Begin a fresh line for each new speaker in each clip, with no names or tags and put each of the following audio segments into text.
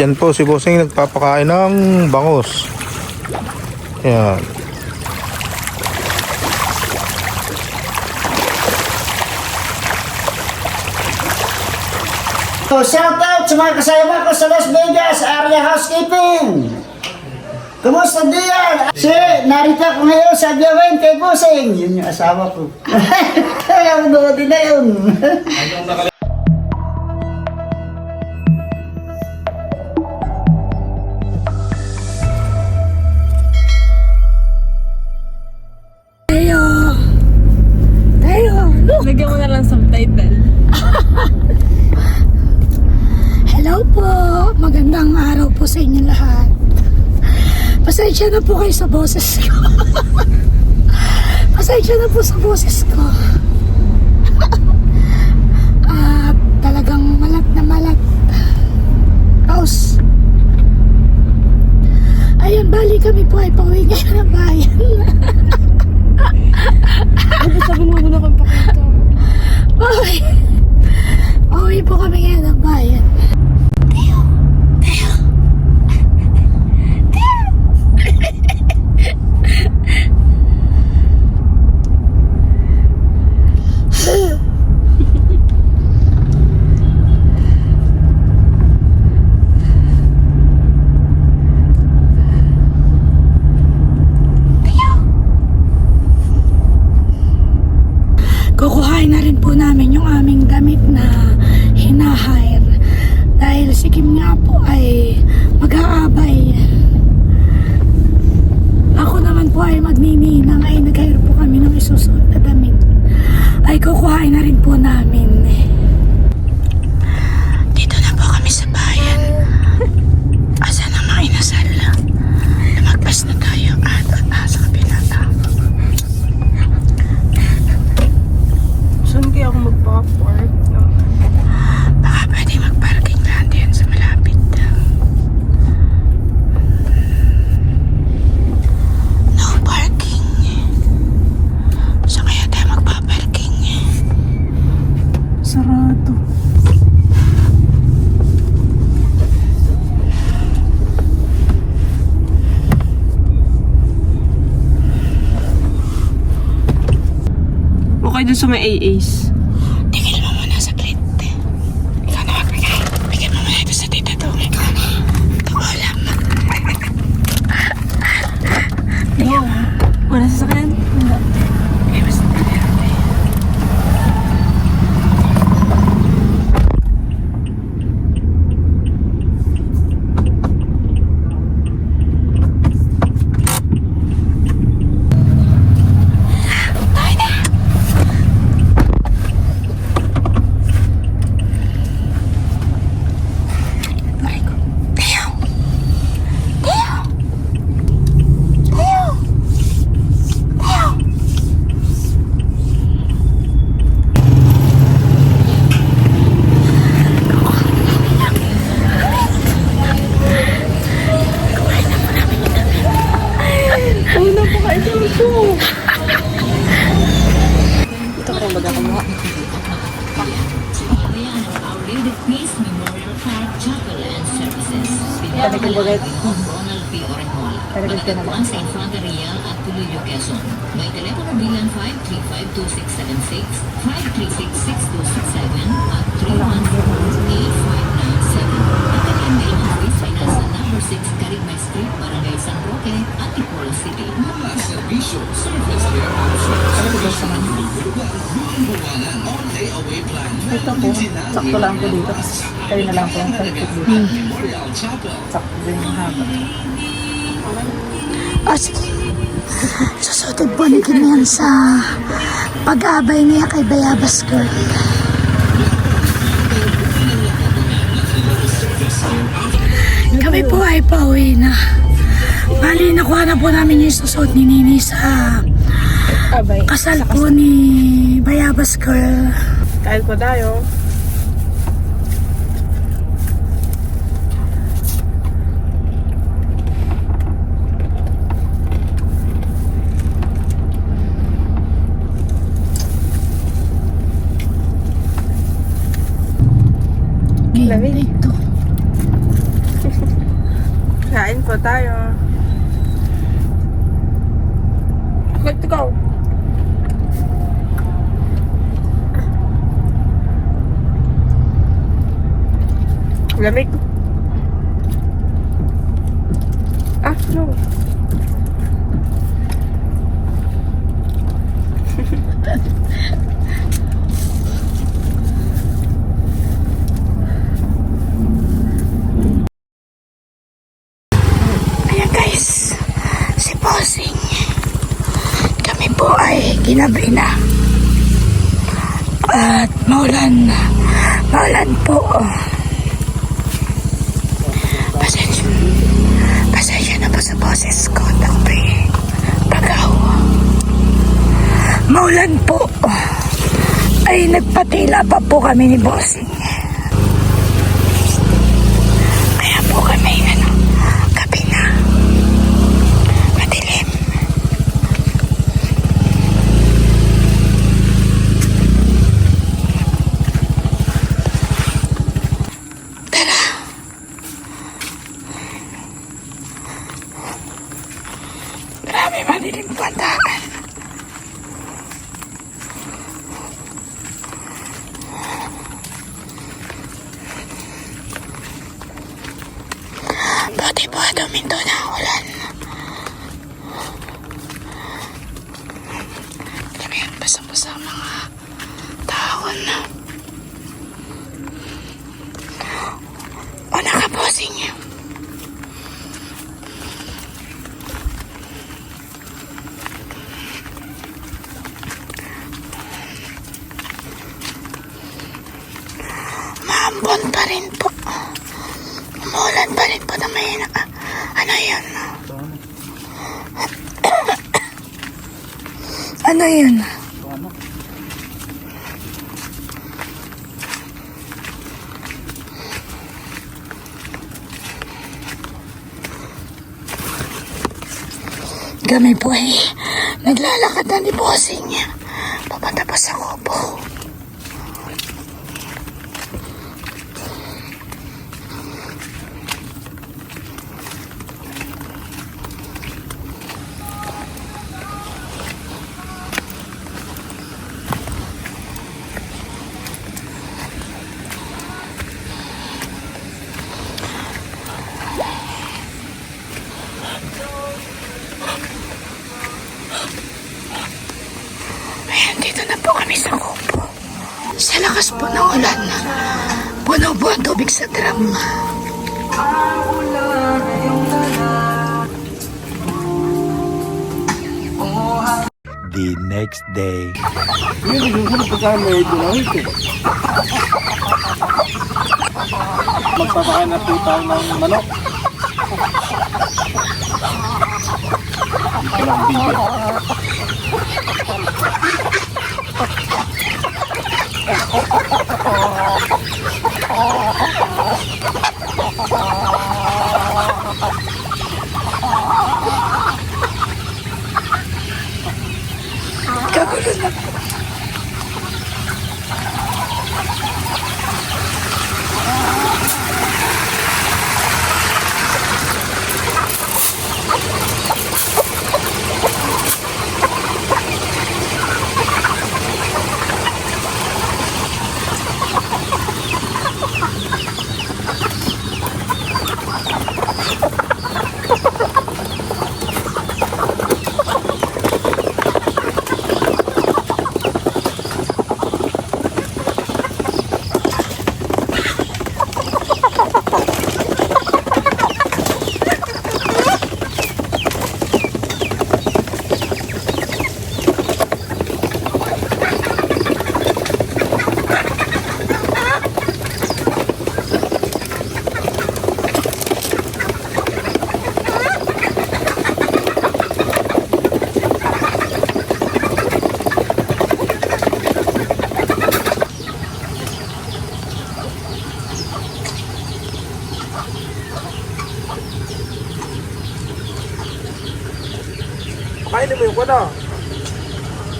Yan po si Bossing nagpapakain ng bangos. Yan.
So, shout out sa mga kasama ko sa Las Vegas, area housekeeping. Kumusta diyan? Si, narito ako ngayon sa gawin kay Busing. Yun yung asawa ko. Kaya mo din na yun.
Lagyan mo na lang subtitle.
Hello po! Magandang araw po sa inyo lahat. Pasensya na po kayo sa boses ko. Pasensya na po sa boses ko. Ah, talagang malat na malat. Paus. Ayun, bali kami po ay pauwi ngayon ng bayan.
Ano sabi mo muna kang pakita?
Pauwi. Pauwi po kami ngayon ng bayan. kukuhain na rin po namin yung aming damit na hinahire dahil si Kim nga po ay mag-aabay ako naman po ay magnininang ay nag-hire po kami ng isusuot na damit ay kukuhain na rin po namin
Okay dun sa may AAs. Talagang bagay. Talagang ka na lang.
sa Infanteria at Pulido, Quezon. May telepono bilang 5352676, 5366267 at 3148597. At ang email ng Voice Finance sa number 6 Carigmay Street, Barangay San Roque, Antipolo City.
Ito po, sakto lang po dito. Kasi kayo na lang po ang dito. Yung haba.
Ah, sige. Susutid po ni Kim sa pag-aabay niya kay Bayabas Girl. Kami po ay pauwi na. Bali, nakuha na po namin yung susot ni Nini sa
Abay.
kasal po ni Bayabas Girl.
Kahit po tayo. Lamig.
ito.
Kain po tayo. Let's go. Lamig. Ah, no.
Ayan guys, si Bossing. Kami po ay ginabi na. At maulan. Maulan po. Pasensya. Pasensya na po sa boses ko. Takpi. Pagaw. Maulan po. Ay nagpatila pa po kami ni Bossing. Kaya po kami ano, gabi na. Madilim. Tara. Grabe madilim pandaan. Buti po duminto na ang ulan. Kami ang basa-basa ang mga dahon. O nakaposing niya. Maambon pa rin po. Umulan pa rin po na may na, ano yun? ano yun? Kami po ay naglalakad na ni Bossing niya. Papunta pa sa kubo.
Next day.
Magpapakain na po tayo ng manok. Ilang bigyan.
Kagulo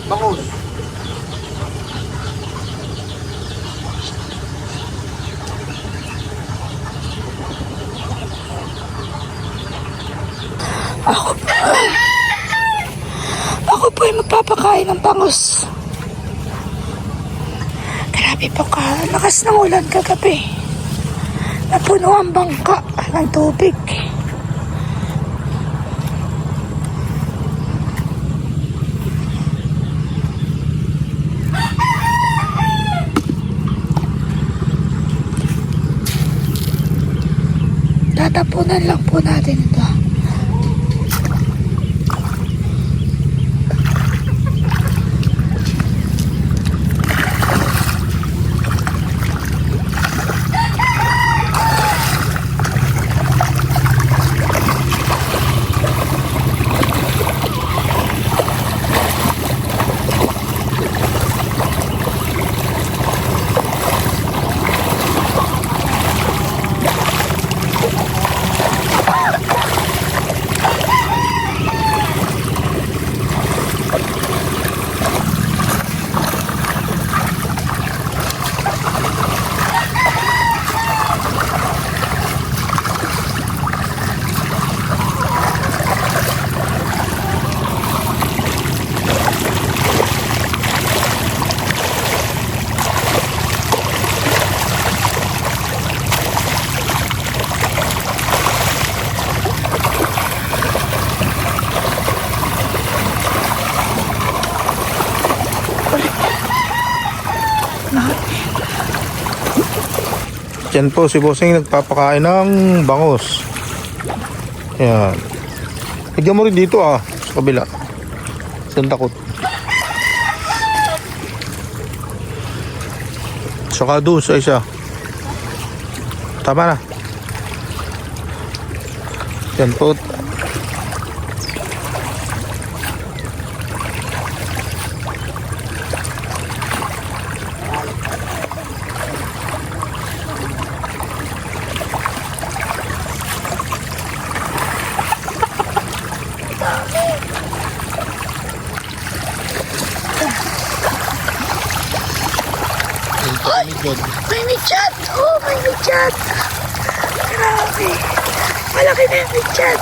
Bangus.
Ako Ako po ay magpapakain ng bangus. Grabe po ka. Lakas ng ulan kagabi. Napuno ang bangka ng tubig. Tatapunan lang po natin ito.
Yan po si Bossing nagpapakain ng bangus. Yan. Tignan mo rin dito ah, sa kabila. Saan takot? Saka doon sa isa. Tama na. Yan po.
May michat! Oh, may michat! Grabe! Malaki na yung michat!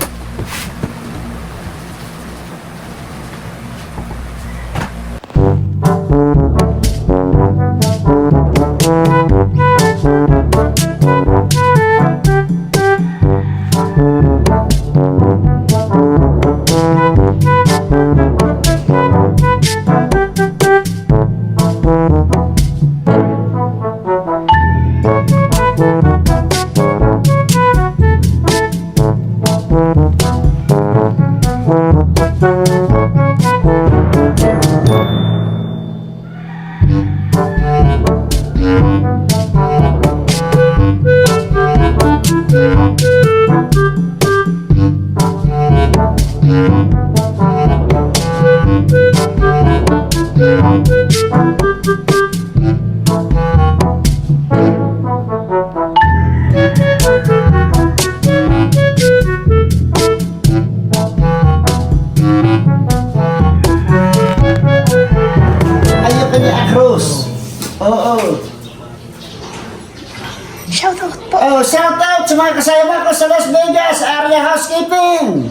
Housekeeping.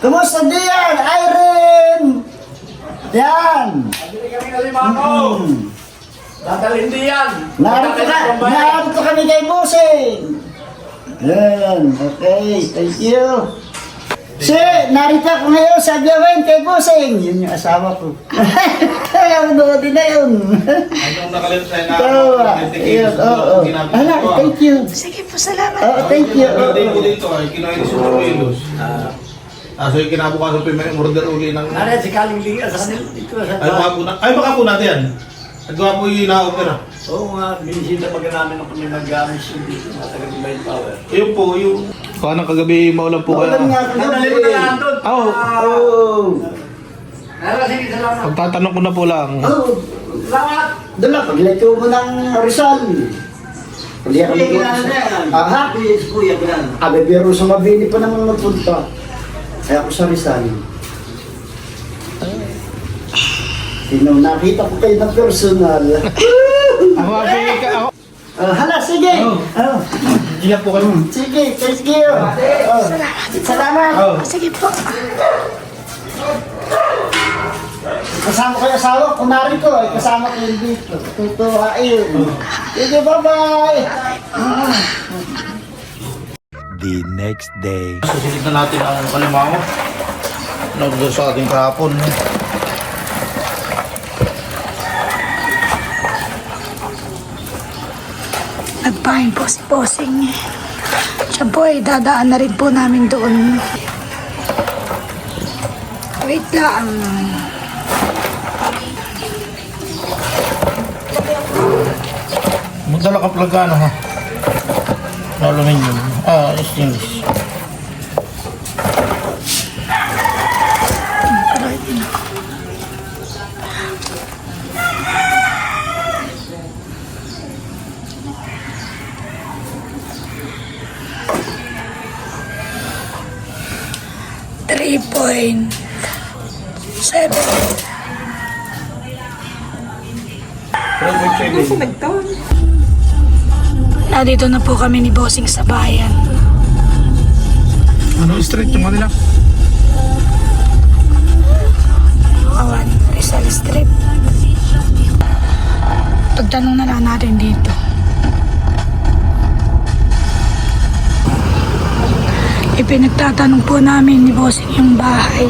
Kumusta diyan, Irene? Yan.
Dadalhin din yan.
Narito ka, narito kami kay Busing. Yan, okay, thank you. Si, narito ako ngayon sa gawin kay Busing. Yun yung asawa ko. Kaya mo din na yun.
Anong nakalit sa'yo na.
Yun, oo. Ala, thank you.
Sige po, salamat.
Oo, thank you. oo.
Birthday ko dito ay kinain si Romelos. Ah, so yung kinabukasan pa yung order uli ng...
Nara, si Kaling Liga sa kanila dito sa
Ay, baka po na... Ay, baka po natin yan. Nagawa po yung ina-opera.
Oo nga, binisita pag namin ako may mag-gamis yung dito, matagal yung main power.
Yun po, yung... Paano kagabi maulan po kaya?
Maulan nga
na lang doon.
Oo.
Oo.
Nara, sige, salamat.
Pagtatanong ko na po lang.
Oo.
Salamat.
Doon lang, paglito mo ng Rizal. Hindi ako
yan.
Aha.
Kuya, kilala.
Abe, pero sa Mabini pa naman magpunta. Kaya ako sa Rizal. Sino nakita ko kayo ng personal.
Ako, ako, ako.
Ah, hala, sige. Oh.
Ilan po kayo?
Sige, thank you. Oh. Salamat.
Oh.
Sige po.
Kasama ko yung asawa, kunari ko, eh, kasama ko yung dito. Tutuhain. Sige, bye-bye.
The next day.
Susunod na natin ang kalimango. Nagdo sa ating kahapon.
Nagpahin po si Bossing. Siya po ay dadaan na rin po namin doon. Wait lang.
Magdala ka plagano ha. Aluminium. Ah, stainless.
Three point seven. Nandito na po kami ni Bossing sa bayan.
Ano street yung kanila?
Awan, Rizal Street. Pagtanong na lang natin dito. Ipinagtatanong po namin ni Bossing yung bahay.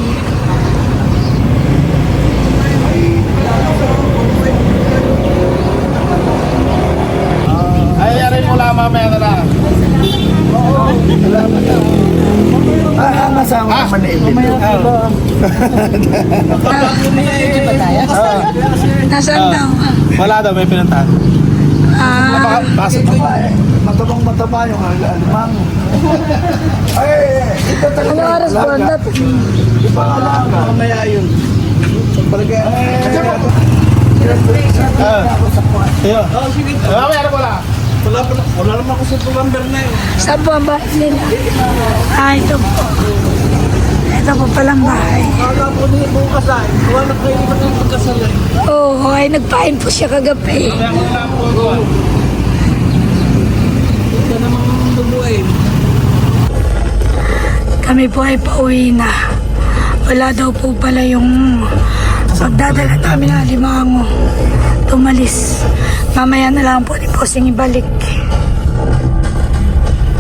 Ay, aray mo lang mamaya na lang.
Ah, masama ka man na
Nasaan daw?
Wala daw, may pinuntahan.
Ah,
Pasok mo.
Matabang mataba yung alimang. Ay, ito talaga.
ano oras po? Dapat
Mamaya yun. Palagay.
Ah. Ayun. Mamaya na pala.
Wala, pa, wala naman ako sa number na yun.
Saan po ang bahay nila? Ah, ito po. Ito po palang bahay.
Kala po niya bukas ay, wala kayo naman yung pagkasalay.
Oo, oh, ay nagpain po siya kagabi.
Ito naman ang bubuin.
Kami po ay pauwi na. Wala daw po pala yung pagdadala namin ng limango. Tumalis. Mamaya na lang po ni Posing ibalik.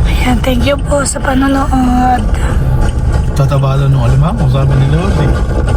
Ayan, thank you po sa panonood.
Tatabalo nung alimang sabi ni Lord eh.